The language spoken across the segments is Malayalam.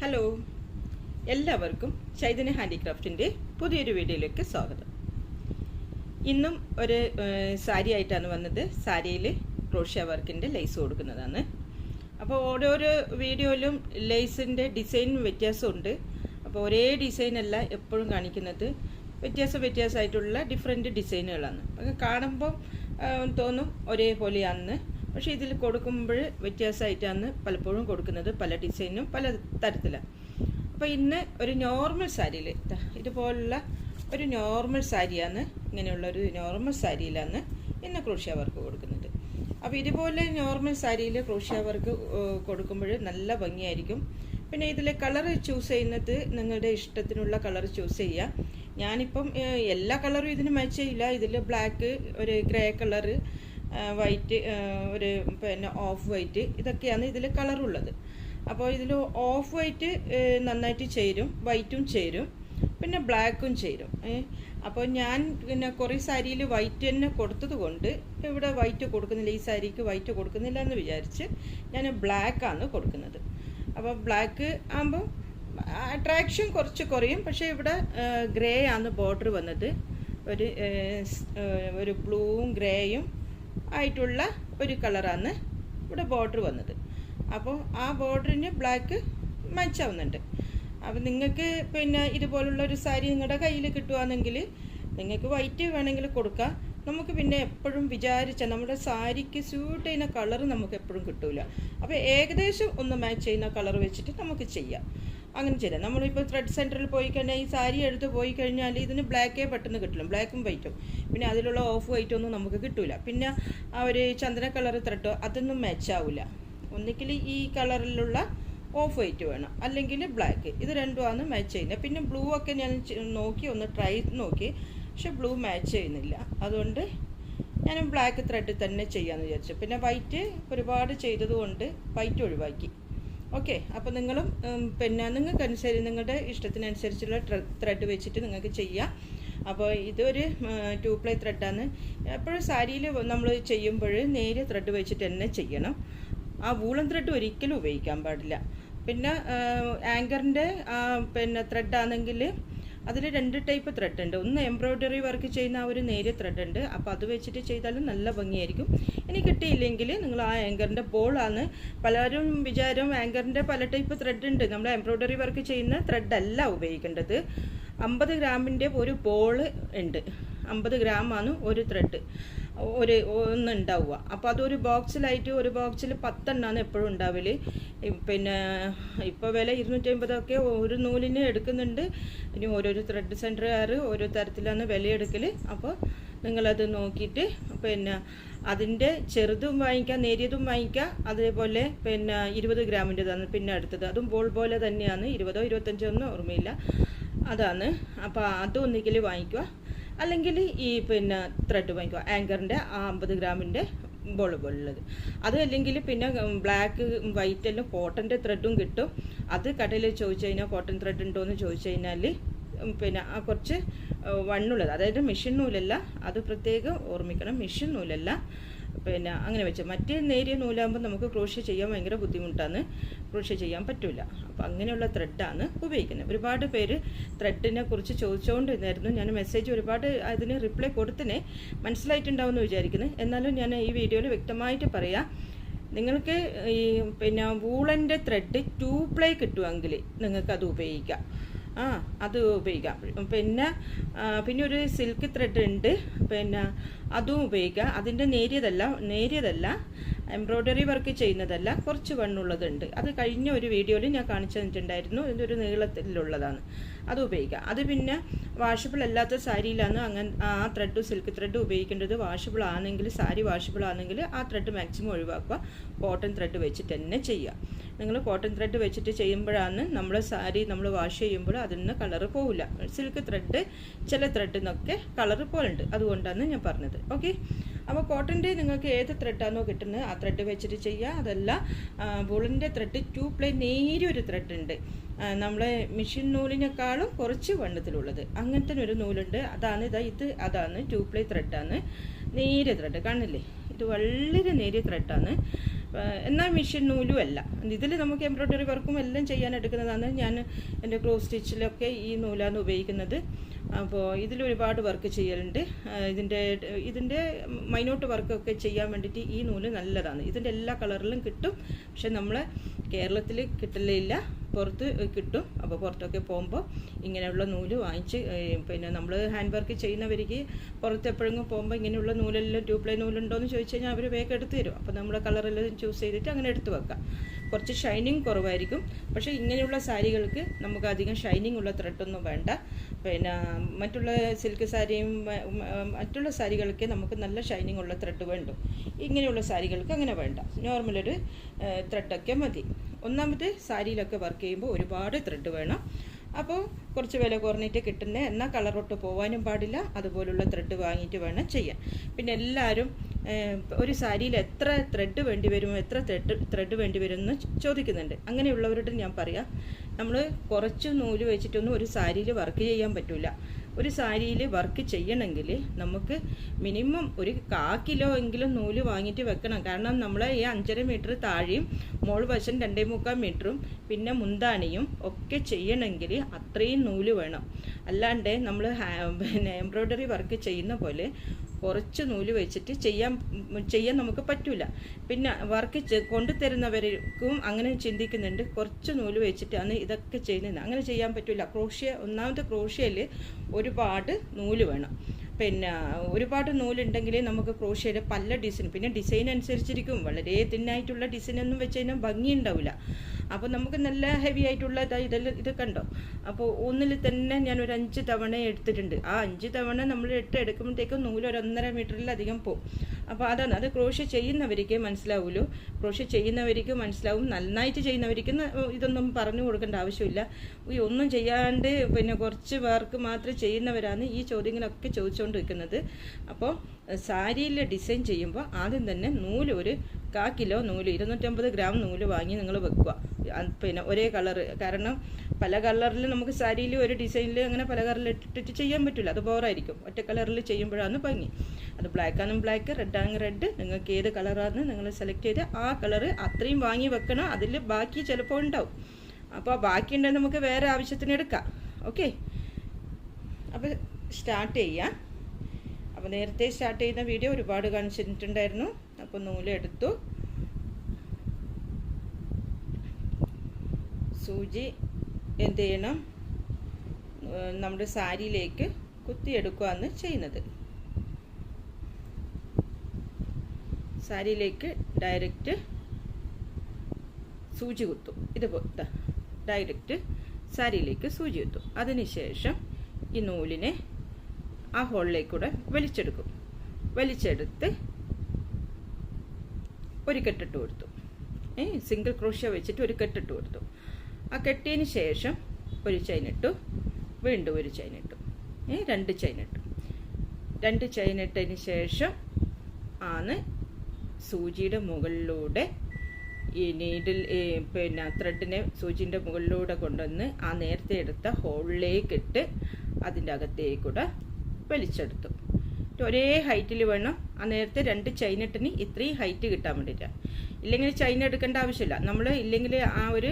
ഹലോ എല്ലാവർക്കും ചൈതന്യ ഹാൻഡിക്രാഫ്റ്റിന്റെ പുതിയൊരു വീഡിയോയിലേക്ക് സ്വാഗതം. ഇന്നും ഒരു സാരി ആയിട്ടാണ് വന്നത്. സാരിയിൽ ക്രോഷ്യ വർക്കിന്റെ ലേസ് കൊടുക്കുന്നതാണ്. അപ്പോൾ ഓരോരോ വീഡിയോയിലും ലേസിന്റെ ഡിസൈൻ വ്യത്യാസമുണ്ട്. അപ്പോൾ ഒരേ ഡിസൈനല്ല എപ്പോഴും കാണിക്കുന്നത്. വ്യത്യാസം വ്യത്യാസമായിട്ടുള്ള ഡിഫറെന്റ് ഡിസൈനുകളാണ് അപ്പോൾ കാണുമ്പോൾ തോന്നും ഒരേപോലെയാണെന്ന് പക്ഷേ ഇതിൽ കൊടുക്കുമ്പോൾ വ്യത്യാസമായിട്ടാണ് പലപ്പോഴും കൊടുക്കുന്നത് പല ഡിസൈനും പല തരത്തിലാണ് അപ്പോൾ ഇന്ന് ഒരു നോർമൽ സാരിയിൽ ഇതുപോലുള്ള ഒരു നോർമൽ സാരിയാണ് ഇങ്ങനെയുള്ള ഒരു നോർമൽ സാരിയിലാണ് ഇന്ന് ക്രോഷ്യ വർക്ക് കൊടുക്കുന്നത്. അപ്പോൾ ഇതുപോലെ നോർമൽ സാരിയിൽ ക്രോഷ്യ വർക്ക് കൊടുക്കുമ്പോൾ നല്ല ഭംഗിയായിരിക്കും. പിന്നെ ഇതിലെ കളർ ചൂസ് ചെയ്യുന്നത് നിങ്ങളുടെ ഇഷ്ടത്തിനുള്ള കളർ ചൂസ് ചെയ്യുക ഞാനിപ്പം എല്ലാ കളറും ഇതിന് മാച്ച് ചെയ്യില്ല. ഇതിൽ ബ്ലാക്ക് ഒരു ഗ്രേ കളറ് വൈറ്റ് ഒരു പിന്നെ ഓഫ് വൈറ്റ് ഇതൊക്കെയാണ് ഇതിൽ കളറുള്ളത് അപ്പോൾ ഇതിൽ ഓഫ് വൈറ്റ് നന്നായിട്ട് ചേരും വൈറ്റും ചേരും പിന്നെ ബ്ലാക്കും ചേരും അപ്പോൾ ഞാൻ പിന്നെ കുറേ സാരിയിൽ വൈറ്റ് തന്നെ കൊടുത്തത് കൊണ്ട് ഇവിടെ വൈറ്റ് കൊടുക്കുന്നില്ല ഈ സാരിക്ക് വൈറ്റ് കൊടുക്കുന്നില്ല എന്ന് വിചാരിച്ച് ഞാൻ ബ്ലാക്കാണ് കൊടുക്കുന്നത്. അപ്പോൾ ബ്ലാക്ക് ആകുമ്പോൾ അട്രാക്ഷൻ കുറച്ച് കുറയും പക്ഷേ ഇവിടെ ഗ്രേ ആണ് ബോർഡർ വന്നത്. ഒരു ഒരു ബ്ലൂവും ഗ്രേയും ആയിട്ടുള്ള ഒരു കളറാണ് ഇവിടെ ബോർഡർ വന്നത്. അപ്പോൾ ആ ബോർഡറിന് ബ്ലാക്ക് മാച്ച് ആവുന്നുണ്ട്. അപ്പോൾ നിങ്ങൾക്ക് പിന്നെ ഇതുപോലുള്ള ഒരു സാരി നിങ്ങളുടെ കയ്യിൽ കിട്ടുകയാണെങ്കിൽ നിങ്ങൾക്ക് വൈറ്റ് വേണമെങ്കിൽ കൊടുക്കാം. നമുക്ക് പിന്നെ എപ്പോഴും വിചാരിച്ച നമ്മുടെ സാരിക്ക് സ്യൂട്ട് ചെയ്യുന്ന കളർ നമുക്ക് എപ്പോഴും കിട്ടൂല. അപ്പോൾ ഏകദേശം ഒന്ന് മാച്ച് ചെയ്യുന്ന കളർ വെച്ചിട്ട് നമുക്ക് ചെയ്യാം. അങ്ങനെ ചെയ്യാം നമ്മളിപ്പോൾ ത്രെഡ് സെന്ററിൽ പോയി കഴിഞ്ഞാൽ ഈ സാരി എടുത്ത് പോയി കഴിഞ്ഞാൽ ഇതിന് ബ്ലാക്കേ പെട്ടെന്ന് കിട്ടില്ല. ബ്ലാക്കും വൈറ്റും പിന്നെ അതിലുള്ള ഓഫ് വൈറ്റും ഒന്നും നമുക്ക് കിട്ടില്ല പിന്നെ ആ ഒരു ചന്ദന കളർ ത്രെഡോ അതൊന്നും മാച്ച് ആവില്ല ഒന്നിക്കിൽ ഈ കളറിലുള്ള ഓഫ് വൈറ്റ് വേണം. അല്ലെങ്കിൽ ബ്ലാക്ക് ഇത് രണ്ടുമാണ് മാച്ച് ചെയ്യുന്നത്. പിന്നെ ബ്ലൂ ഒക്കെ ഞാൻ നോക്കി ഒന്ന് ട്രൈ നോക്കി. പക്ഷെ ബ്ലൂ മാച്ച് ചെയ്യുന്നില്ല. അതുകൊണ്ട് ഞാൻ ബ്ലാക്ക് ത്രെഡ് തന്നെ ചെയ്യാമെന്ന് വിചാരിച്ചു. പിന്നെ വൈറ്റ് ഒരുപാട് ചെയ്തതുകൊണ്ട് വൈറ്റ് ഒഴിവാക്കി. ഓക്കെ അപ്പോൾ നിങ്ങളും പിന്നെ നിങ്ങൾക്ക് അനുസരിച്ച് നിങ്ങളുടെ ഇഷ്ടത്തിനനുസരിച്ചുള്ള ത്രെഡ് വെച്ചിട്ട് നിങ്ങൾക്ക് ചെയ്യാം. അപ്പോൾ ഇതൊരു ടു പ്ലൈ ത്രെഡാണ് എപ്പോഴും സാരിയിൽ നമ്മൾ ചെയ്യുമ്പോൾ നേരെ ത്രെഡ് വെച്ചിട്ട് തന്നെ ചെയ്യണം. ആ വൂളൻ ത്രെഡ് ഒരിക്കലും ഉപയോഗിക്കാൻ പാടില്ല. പിന്നെ ആങ്കറിന്റെ പിന്നെ ത്രെഡാണെങ്കിൽ അതിൽ രണ്ട് ടൈപ്പ് ത്രെഡ് ഉണ്ട്. ഒന്ന് എംബ്രോയ്ഡറി വർക്ക് ചെയ്യുന്ന ആ ഒരു നേരിയ ത്രെഡ് ഉണ്ട്. അപ്പോൾ അത് വെച്ചിട്ട് ചെയ്താലും നല്ല ഭംഗിയായിരിക്കും. ഇനി കിട്ടിയില്ലെങ്കിൽ നിങ്ങൾ ആ ആങ്കറിന്റെ ബോളാണ് പലരും വിചാരം ആങ്കറിന്റെ പല ടൈപ്പ് ത്രെഡ് ഉണ്ട്. നമ്മൾ എംബ്രോയ്ഡറി വർക്ക് ചെയ്യുന്ന ത്രെഡ് അല്ല ഉപയോഗിക്കേണ്ടത്. അമ്പത് ഗ്രാമിന്റെ ഒരു ബോൾ ഉണ്ട്. അമ്പത് ഗ്രാമാണ് ഒരു ത്രെഡ് ഒരു ഒന്ന് ഉണ്ടാവുക അപ്പോൾ അതൊരു ബോക്സിലായിട്ട് ഒരു ബോക്സിൽ പത്തെണ്ണമാണ് എപ്പോഴും ഉണ്ടാവൽ. പിന്നെ ഇപ്പോൾ വില ഇരുന്നൂറ്റമ്പതൊക്കെ ഒരു നൂലിന് എടുക്കുന്നുണ്ട്. ഇനി ഓരോരോ ത്രെഡ് സെന്ററുകാർ ഓരോ തരത്തിലാണ് വില എടുക്കൽ അപ്പോൾ നിങ്ങളത് നോക്കിയിട്ട് പിന്നെ അതിന്റെ ചെറുതും വാങ്ങിക്കാം നേരിയതും വാങ്ങിക്കാം. അതേപോലെ പിന്നെ ഇരുപത് ഗ്രാമിന്റെതാണ് പിന്നെ അടുത്തത്. അതും ബോൾ പോലെ തന്നെയാണ്. ഇരുപതോ ഇരുപത്തഞ്ചോ ഒന്നും ഓർമ്മയില്ല. അതാണ്. അപ്പോൾ അതൊന്നിക്കൽ വാങ്ങിക്കുക. അല്ലെങ്കിൽ ഈ പിന്നെ ത്രെഡ് വാങ്ങിക്കുക ആങ്കറിന്റെ ആ അമ്പത് ഗ്രാമിന്റെ ബോൾ പോലുള്ളത്. അത് അല്ലെങ്കിൽ പിന്നെ ബ്ലാക്ക് വൈറ്റ് എല്ലാം കോട്ടന്റെ ത്രെഡും കിട്ടും. അത് കടയിൽ ചോദിച്ചു കഴിഞ്ഞാൽ കോട്ടൺ ത്രെഡ് ഉണ്ടോ എന്ന് ചോദിച്ചു കഴിഞ്ഞാൽ പിന്നെ ആ കുറച്ച് വണ്ണുള്ളത്. അതായത് മെഷീൻ നൂലല്ല അത് പ്രത്യേകം ഓർമ്മിക്കണം മെഷീൻ നൂലല്ല. പിന്നെ അങ്ങനെ വെച്ച് മറ്റേ നേരിയ നൂലാകുമ്പോൾ നമുക്ക് ക്രോഷ്യ ചെയ്യാൻ ഭയങ്കര ബുദ്ധിമുട്ടാണ്. ക്രോഷ്യ ചെയ്യാൻ പറ്റില്ല അപ്പോൾ അങ്ങനെയുള്ള ത്രെഡാണ് ഉപയോഗിക്കുന്നത്. ഒരുപാട് പേര് ത്രെഡിനെ കുറിച്ച് ചോദിച്ചുകൊണ്ടിരുന്നായിരുന്നു ഞാൻ മെസ്സേജ് ഒരുപാട് അതിന് റിപ്ലൈ കൊടുത്തിനെ മനസ്സിലായിട്ടുണ്ടാവുമെന്ന് വിചാരിക്കുന്നു. എന്നാലും ഞാൻ ഈ വീഡിയോയിൽ വ്യക്തമായിട്ട് പറയാം. നിങ്ങൾക്ക് ഈ പിന്നെ വൂളന്റെ ത്രെഡ് ടൂ പ്ലേ കിട്ടുമെങ്കിൽ നിങ്ങൾക്ക് അത് ഉപയോഗിക്കാം. ആ അത് ഉപയോഗിക്കാം. പിന്നെ പിന്നെ ഒരു സിൽക്ക് ത്രെഡ് ഉണ്ട്. പിന്നെ അതും ഉപയോഗിക്കാം. അതിന്റെ നേരിയതല്ല നേരിയതല്ല. എംബ്രോയ്ഡറി വർക്ക് ചെയ്യുന്നതല്ല കുറച്ച് വണ്ണുള്ളതുണ്ട്. അത് കഴിഞ്ഞ ഒരു വീഡിയോയിൽ ഞാൻ കാണിച്ചു തന്നിട്ടുണ്ടായിരുന്നു ഇതിന്റെ ഒരു നീളത്തിലുള്ളതാണ്. അത് ഉപയോഗിക്കുക അത് പിന്നെ വാഷബിൾ അല്ലാത്ത സാരിയിലാണ് അങ്ങനെ ആ ത്രെഡ് സിൽക്ക് ത്രെഡ് ഉപയോഗിക്കേണ്ടത്. വാഷബിൾ ആണെങ്കിൽ സാരി വാഷബിൾ ആണെങ്കിൽ ആ ത്രെഡ് മാക്സിമം ഒഴിവാക്കുക. കോട്ടൺ ത്രെഡ് വെച്ചിട്ട് തന്നെ ചെയ്യുക. നിങ്ങൾ കോട്ടൺ ത്രെഡ് വെച്ചിട്ട് ചെയ്യുമ്പോഴാണ് നമ്മൾ സാരി നമ്മൾ വാഷ് ചെയ്യുമ്പോൾ അതിൽ നിന്ന് കളറ് പോവില്ല. സിൽക്ക് ത്രെഡ് ചില ത്രെഡിനൊക്കെ കളറ് പോലുണ്ട് അതുകൊണ്ടാണ് ഞാൻ പറഞ്ഞത്. ഓക്കെ അപ്പോൾ കോട്ടന്റെ നിങ്ങൾക്ക് ഏത് ത്രെഡാണോ കിട്ടുന്നത് ആ ത്രെഡ് വെച്ചിട്ട് ചെയ്യുക അതല്ല വൂളിന്റെ ത്രെഡ് ടു പ്ലേ നേരിയൊരു ത്രെഡ് ഉണ്ട്. നമ്മളെ മെഷീൻ നൂലിനേക്കാളും കുറച്ച് വണ്ണത്തിലുള്ളത്. അങ്ങനത്തെ ഒരു നൂലുണ്ട്. അതാണ് ഇതാ ഇത് അതാണ് ടു പ്ലേ ത്രെഡാണ് നേരിയ ത്രെഡ് കാണില്ലേ ഇത് വളരെ നേരിയ ത്രെഡാണ് എന്നാൽ മെഷീൻ നൂലും അല്ല. ഇതിൽ നമുക്ക് എംബ്രോയ്ഡറി വർക്കും എല്ലാം ചെയ്യാൻ എടുക്കുന്നതാണ് ഞാൻ എന്റെ ക്ലോസ് സ്റ്റിച്ചിലൊക്കെ ഈ നൂലാണ് ഉപയോഗിക്കുന്നത്. അപ്പോൾ ഇതിൽ ഒരുപാട് വർക്ക് ചെയ്യലുണ്ട് ഇതിന്റെ ഇതിന്റെ മൈനോട്ട് വർക്കൊക്കെ ചെയ്യാൻ വേണ്ടിയിട്ട് ഈ നൂൽ നല്ലതാണ്. ഇതിന്റെ എല്ലാ കളറിലും കിട്ടും. പക്ഷെ നമ്മളെ കേരളത്തിൽ കിട്ടലില്ല. പുറത്ത് കിട്ടും. അപ്പോൾ പുറത്തൊക്കെ പോകുമ്പോൾ ഇങ്ങനെയുള്ള നൂൽ വാങ്ങിച്ച് പിന്നെ നമ്മൾ ഹാൻഡ് വർക്ക് ചെയ്യുന്നവർക്ക് പുറത്ത് എപ്പോഴെങ്കിലും പോകുമ്പോൾ ഇങ്ങനെയുള്ള നൂലെല്ലാം ട്യൂബ്ലൈ നൂലുണ്ടോ എന്ന് ചോദിച്ചു കഴിഞ്ഞാൽ അവർ വേഗം എടുത്ത് തരും. അപ്പോൾ നമ്മൾ കളറെല്ലാം ചൂസ് ചെയ്തിട്ട് അങ്ങനെ എടുത്ത് വെക്കാം. കുറച്ച് ഷൈനിങ് കുറവായിരിക്കും. പക്ഷേ ഇങ്ങനെയുള്ള സാരികൾക്ക് നമുക്ക് അധികം ഷൈനിങ് ഉള്ള ത്രെഡൊന്നും വേണ്ട. പിന്നെ മറ്റുള്ള സിൽക്ക് സാരിയും മറ്റുള്ള സാരികൾക്ക് നമുക്ക് നല്ല ഷൈനിങ് ഉള്ള ത്രെഡ് വേണ്ടു. ഇങ്ങനെയുള്ള സാരികൾക്ക് അങ്ങനെ വേണ്ട. നോർമൽ ഒരു ത്രെഡൊക്കെ മതി. ഒന്നാമത് സാരിയിലൊക്കെ വർക്ക് ചെയ്യുമ്പോൾ ഒരുപാട് ത്രെഡ് വേണം. അപ്പോൾ കുറച്ച് വില കുറഞ്ഞിട്ട് കിട്ടുന്നത് എന്നാൽ കളറൊട്ട് പോകാനും പാടില്ല അതുപോലുള്ള ത്രെഡ് വാങ്ങിയിട്ട് വേണം ചെയ്യാൻ. പിന്നെ എല്ലാവരും ഒരു സാരിയിൽ എത്ര ത്രെഡ് വേണ്ടി വരും എത്ര ത്രെഡ് ത്രെഡ് വേണ്ടി വരും എന്ന് ചോദിക്കുന്നുണ്ട്. അങ്ങനെയുള്ളവരോട് ഞാൻ പറയാം നമ്മൾ കുറച്ച് നൂൽ വെച്ചിട്ടൊന്നും ഒരു സാരിയിൽ വർക്ക് ചെയ്യാൻ പറ്റില്ല ഒരു സാരിയിൽ വർക്ക് ചെയ്യണമെങ്കിൽ നമുക്ക് മിനിമം ഒരു കാ കിലോ എങ്കിലും നൂൽ വാങ്ങിയിട്ട് വെക്കണം. കാരണം നമ്മൾ ഈ അഞ്ചര മീറ്റർ താഴെയും മോൾ വശം രണ്ടേ മുക്കാൽ മീറ്ററും പിന്നെ മുന്താണിയും ഒക്കെ ചെയ്യണമെങ്കിൽ അത്രയും നൂൽ വേണം. അല്ലാണ്ട് നമ്മൾ പിന്നെ എംബ്രോയ്ഡറി വർക്ക് ചെയ്യുന്ന പോലെ കുറച്ച് നൂൽ വെച്ചിട്ട് ചെയ്യാൻ ചെയ്യാൻ നമുക്ക് പറ്റില്ല പിന്നെ വർക്ക് കൊണ്ടുതരുന്നവർക്കും അങ്ങനെ ചിന്തിക്കുന്നുണ്ട്. കുറച്ച് നൂൽ വെച്ചിട്ടാണ് ഇതൊക്കെ ചെയ്യുന്നത്. അങ്ങനെ ചെയ്യാൻ പറ്റില്ല ക്രോഷ്യ ഒന്നാമത്തെ ക്രോഷ്യയിൽ ഒരുപാട് നൂൽ വേണം. പിന്നെ ഒരുപാട് നൂലുണ്ടെങ്കിൽ നമുക്ക് ക്രോഷ്യയുടെ പല ഡിസൈൻ പിന്നെ ഡിസൈൻ അനുസരിച്ചിരിക്കും. വളരെ തിന്നായിട്ടുള്ള ഡിസൈനൊന്നും വെച്ച് കഴിഞ്ഞാൽ ഭംഗി ഉണ്ടാവില്ല അപ്പോൾ നമുക്ക് നല്ല ഹെവി ആയിട്ടുള്ള ഇതാ ഇതെല്ലാം ഇത് കണ്ടോ? അപ്പോൾ ഒന്നിൽ തന്നെ ഞാൻ ഒരു അഞ്ച് തവണ എടുത്തിട്ടുണ്ട്. ആ അഞ്ച് തവണ നമ്മൾ ഇട്ട് എടുക്കുമ്പോഴത്തേക്കും നൂൽ ഒരു ഒന്നര മീറ്ററിലധികം പോകും അപ്പോൾ അതാണ് അത് ക്രോഷ്യ ചെയ്യുന്നവർക്ക് മനസ്സിലാവുമല്ലോ ക്രോഷ്യ ചെയ്യുന്നവർക്ക് മനസ്സിലാവും നന്നായിട്ട് ചെയ്യുന്നവർക്ക് ഇതൊന്നും പറഞ്ഞു കൊടുക്കേണ്ട ആവശ്യമില്ല. ഈ ഒന്നും ചെയ്യാണ്ട് പിന്നെ കുറച്ച് പേർക്ക് മാത്രം ചെയ്യുന്നവരാണ് ഈ ചോദ്യങ്ങളൊക്കെ ചോദിച്ചുകൊണ്ട് വെക്കുന്നത് അപ്പോൾ സാരിയിൽ ഡിസൈൻ ചെയ്യുമ്പോൾ ആദ്യം തന്നെ നൂൽ ഒരു കാ കിലോ നൂൽ ഇരുന്നൂറ്റമ്പത് ഗ്രാം നൂൽ വാങ്ങി നിങ്ങൾ വെക്കുക. പിന്നെ ഒരേ കളർ കാരണം പല കളറിൽ നമുക്ക് സാരിയിൽ ഒരു ഡിസൈനിൽ അങ്ങനെ പല കളറിൽ ഇട്ടിട്ട് ചെയ്യാൻ പറ്റില്ല അത് ബോറായിരിക്കും ഒറ്റ കളറിൽ ചെയ്യുമ്പോഴാണ് ഭംഗി. അത് ബ്ലാക്ക് ആണെങ്കിൽ ബ്ലാക്ക് റെഡ് ആണെങ്കിൽ റെഡ് നിങ്ങൾക്ക് ഏത് കളറാണെന്ന് നിങ്ങൾ സെലക്ട് ചെയ്ത് ആ കളറ് അത്രയും വാങ്ങി വെക്കണം. അതിൽ ബാക്കി ചിലപ്പോൾ ഉണ്ടാവും. അപ്പോൾ ബാക്കി ഉണ്ടെങ്കിൽ നമുക്ക് വേറെ ആവശ്യത്തിന് എടുക്കാം. ഓക്കെ അപ്പോൾ സ്റ്റാർട്ട് ചെയ്യാം. അപ്പോൾ നേരത്തെ സ്റ്റാർട്ട് ചെയ്യുന്ന വീഡിയോ ഒരുപാട് കാണിച്ചിട്ടുണ്ടായിരുന്നു. അപ്പോൾ നൂൽ സൂചി എന്ത് ചെയ്യണം? നമ്മുടെ സാരിയിലേക്ക് കുത്തിയെടുക്കുകയാണ് ചെയ്യുന്നത്. സാരിയിലേക്ക് ഡയറക്റ്റ് സൂചി കുത്തും. ഇതുപോലെ ഡയറക്റ്റ് സാരിയിലേക്ക് സൂചി കുത്തും. അതിനുശേഷം ഈ നൂലിനെ ആ ഹോളിലേക്കൂടെ വലിച്ചെടുക്കും. വലിച്ചെടുത്ത് ഒരു കെട്ടിട്ട് കൊടുത്തു. ഏ സിംഗിൾ ക്രോഷ്യ വെച്ചിട്ട് ഒരു കെട്ടിട്ട് കൊടുത്തു. ആ കെട്ടിയതിന് ശേഷം ഒരു ചെയിൻ ഇട്ടു വീണ്ടും ഒരു ചെയിൻ ഇട്ടു ഏ രണ്ട് ചെയിൻ ഇട്ടു രണ്ട് ചെയിൻ ഇട്ടതിന് ശേഷം ആണ് സൂചിയുടെ മുകളിലൂടെ ഈ നീഡിൽ പിന്നെ ത്രെഡിനെ സൂചിന്റെ മുകളിലൂടെ കൊണ്ടുവന്ന് ആ നേരത്തെ എടുത്ത ഹോളിലേക്ക് ഇട്ട് അതിന്റെ അകത്തേക്കൂടെ വലിച്ചെടുത്തു. ഒരേ ഹൈറ്റിൽ വേണം ആ നേരത്തെ രണ്ട് ചൈനിട്ടിന് ഇത്രയും ഹൈറ്റ് കിട്ടാൻ വേണ്ടിയിട്ടാണ് ഇല്ലെങ്കിൽ ചൈന എടുക്കേണ്ട ആവശ്യമില്ല. നമ്മൾ ഇല്ലെങ്കിൽ ആ ഒരു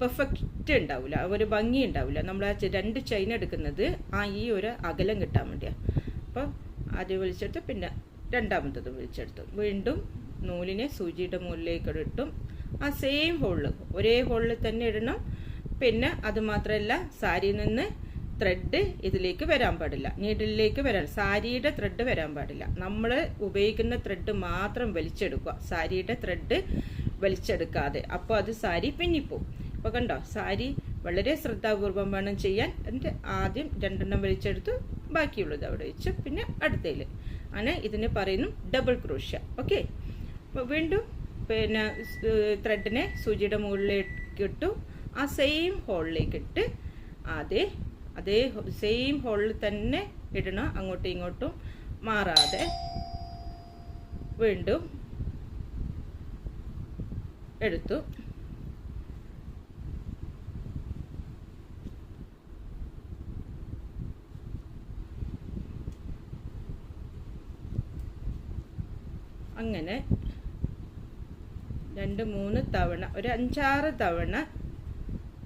പെർഫെക്റ്റ് ഉണ്ടാവില്ല ഒരു ഭംഗി ഉണ്ടാവില്ല നമ്മൾ ആ രണ്ട് ചെയിൻ എടുക്കുന്നത് ആ ഈ ഒരു അകലം കിട്ടാൻ വേണ്ടിയാണ് അപ്പോൾ ആദ്യം വലിച്ചെടുത്ത് പിന്നെ രണ്ടാമത്തത് വലിച്ചെടുത്തു വീണ്ടും നൂലിനെ സൂചിയുടെ മുകളിലേക്ക് ഇട്ടും ആ സെയിം ഹോളിൽ ഒരേ ഹോളിൽ തന്നെ ഇടണം. പിന്നെ അത് മാത്രമല്ല സാരിയിൽ നിന്ന് ത്രെഡ് ഇതിലേക്ക് വരാൻ പാടില്ല. നീഡിലേക്ക് വരാൻ സാരിയുടെ ത്രെഡ് വരാൻ പാടില്ല. നമ്മൾ ഉപയോഗിക്കുന്ന ത്രെഡ് മാത്രം വലിച്ചെടുക്കുക. സാരിയുടെ ത്രെഡ് വലിച്ചെടുക്കാതെ. അപ്പോൾ അത് സാരി പിന്നിപ്പോവും. അപ്പോൾ കണ്ടോ സാരി വളരെ ശ്രദ്ധാപൂർവം വേണം ചെയ്യാൻ. എന്നിട്ട് ആദ്യം രണ്ടെണ്ണം വലിച്ചെടുത്ത് ബാക്കിയുള്ളത് അവിടെ വെച്ച് പിന്നെ അടുത്തതിൽ അങ്ങനെ ഇതിന് പറയുന്നു ഡബിൾ ക്രോഷ്യ ഓക്കെ അപ്പോൾ വീണ്ടും പിന്നെ ത്രെഡിനെ സൂചിയുടെ മുകളിലേക്ക് ഇട്ടു. ആ സെയിം ഹോളിലേക്ക് ഇട്ട് അതേ അതേ സെയിം ഹോളിൽ തന്നെ ഇടണം. അങ്ങോട്ടും ഇങ്ങോട്ടും മാറാതെ വീണ്ടും എടുത്തു. അങ്ങനെ രണ്ട് മൂന്ന് തവണ ഒരു അഞ്ചാറ് തവണ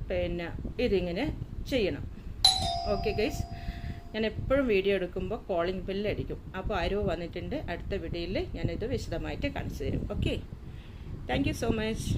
പിന്നെ ഇതിങ്ങനെ ചെയ്യണം. ഓക്കെ ഗൈസ് ഞാൻ എപ്പോഴും വീഡിയോ എടുക്കുമ്പോൾ കോളിംഗ് ബില്ലടിക്കും അപ്പോൾ ആരോ വന്നിട്ടുണ്ട്. അടുത്ത വീഡിയോയിൽ ഞാനിത് വിശദമായിട്ട് കാണിച്ചു തരും. Okay Thank you so much.